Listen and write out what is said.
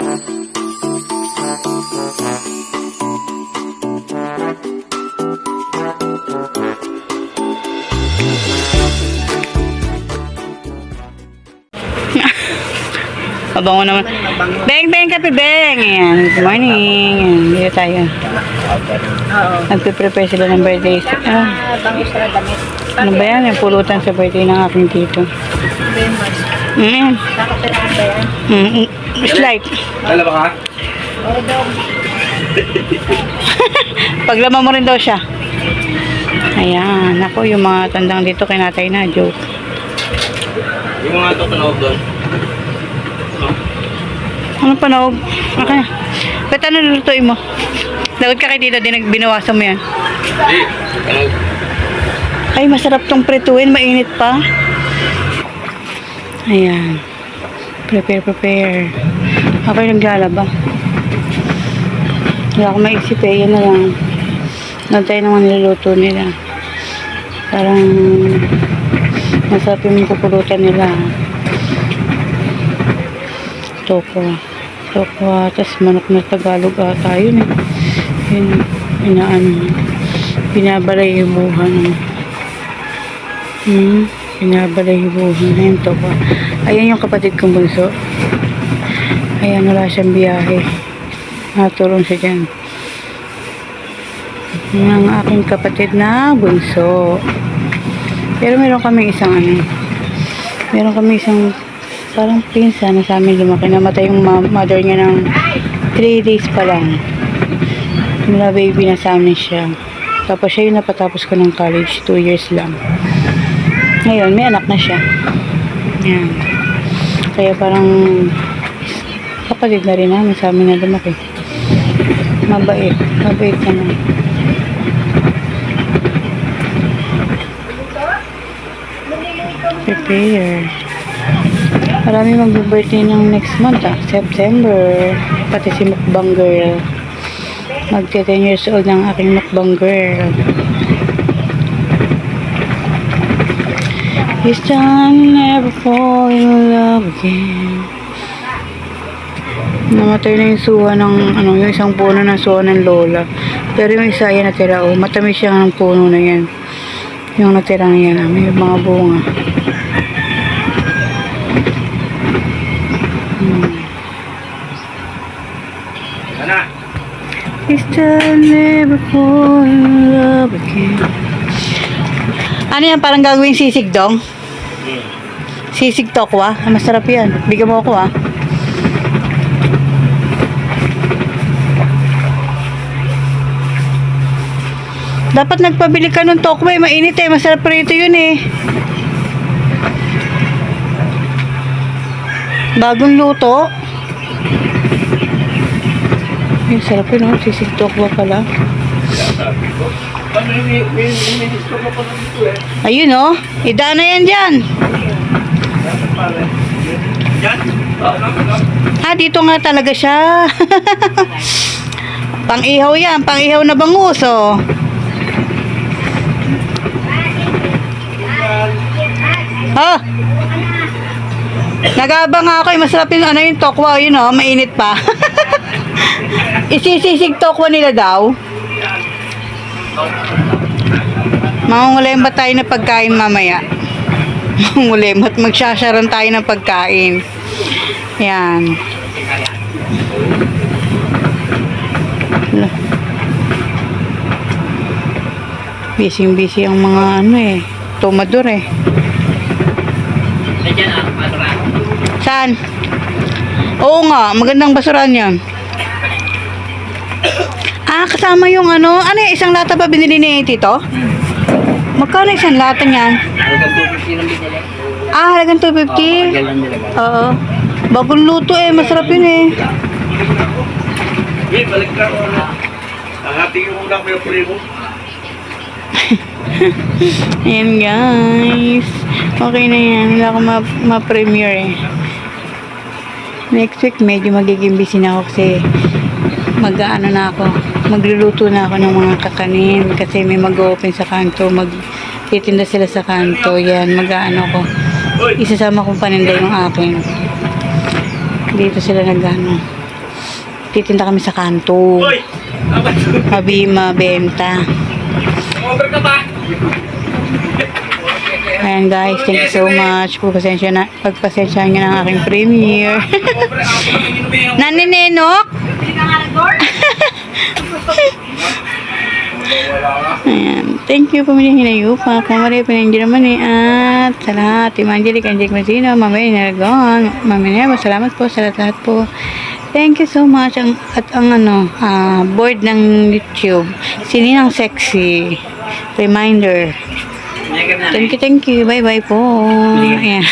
Mabango naman. Beng, beng, kape, beng. Ayan, good morning. Ayan, dito tayo. Nagpe-prepare sila ng birthday. Ah, ano ba yan? Yung pulutan sa birthday ng aking tito. Mm, mm, slight. Dalawa ka? Paglama mo rin daw siya. Ayan, ako yung mga tandang dito kinatay na, joke. Yung mga ito tunog doon. Ano pa naog? Okay. Ba't ano lulutuin mo? Dapat ka kay tita din binawasan mo yan. Hindi. Tunog. Ay, masarap tong prituin. Mainit pa. Ayan. Prepare, prepare. Ako yung naglalaba. Wala akong maisip eh. Yan na lang. Nantay naman niluluto nila. Parang masarap yung pupulutan nila. Tokwa. Tokwa. Tapos manok na Tagalog ata yun eh. Yun, inaano. Binabalay yung buha ng Hmm, binabalay yung buha na yung tokwa. Ayan yung kapatid kong bunso. Ayan, wala siyang biyahe. Natulong siya dyan. Yan ang aking kapatid na bunso. Pero meron kaming isang ano, meron kami isang parang pinsa na sa amin lumaki. Namatay yung mother niya ng 3 days pa lang. Mula baby na sa amin siya. Tapos siya yung napatapos ko ng college, 2 years lang. Ngayon, may anak na siya. Yan. Kaya parang kapatid na rin namin sa amin na lumaki. Mabait. Mabait naman. Prepare. Marami mag-birthday ng next month ah. September. Pati si Mukbang Girl. Magka 10 years old ng aking Mukbang Girl. This time never fall in love again. Namatay na yung suha ng, ano, yung isang puno ng suha ng lola. Pero yung isa yan natira, oh. Matamis siya ng puno na yan. Yung natira yan, ah, may mga bunga. This time never fall in love again. Ano yan? Parang gagawing sisig dong? Sisig tokwa? Ah, Masarap yan. Bigyan mo ako ah. Dapat nagpabili ka ng tokwa eh. Mainit eh. Masarap rito yun eh. Bagong luto. Yung sarap yun oh. Sisig tokwa pala. Ayun oh. Idaan na yan dyan. Yan. Ah, dito nga talaga siya. pang-ihaw yan. Pang-ihaw na bangus, oh. Oh. Nagabang ako. eh. Masarap yung ano yung tokwa. Yun oh. Mainit pa. Isisisig tokwa nila daw. Mangungulim ba tayo ng pagkain mamaya? Mangungulim at magsasyaran tayo ng pagkain. Yan. Busy busy ang mga ano eh. Tomador eh. Nandiyan ah, basura. Saan? Oo nga, magandang basurahan yan. Ah, kasama yung ano, ano yung isang lata ba binili ni Tito? Magkano isang lata niyan? Hanggang 250 lang binili. Ah, halagang 250? Ganyan nila ba? Oo. Bagong luto eh, masarap yun eh. Wait, balik ka. Ang ating yung ulang may primo. Ayan guys. Okay na yan. Wala akong ma- ma-premiere eh. Next week medyo magiging busy na ako kasi mag-ano na ako. Magluluto na ako ng mga kakanin kasi may mag-open sa kanto. Mag titinda sila sa kanto. Yan, mag-ano ko. Isasama kong paninda yung akin. Dito sila nag-ano. Titinda kami sa kanto. Habi mabenta. over ka pa! Ayan guys, thank you so much. Pagpasensya na, pagpasensya nyo ng aking premiere. Naninenok? Ayan. Thank you pamilya Hinayupa. Kumari naman eh. At sa lahat, Team Angelic, Angelic Masino, Mama Nargon, Mama Neva, salamat po sa lahat po. Thank you so much. Ang, at ang ano, ah, board ng YouTube. Sininang sexy. Reminder. Thank you, thank you. Bye-bye po. Ayan.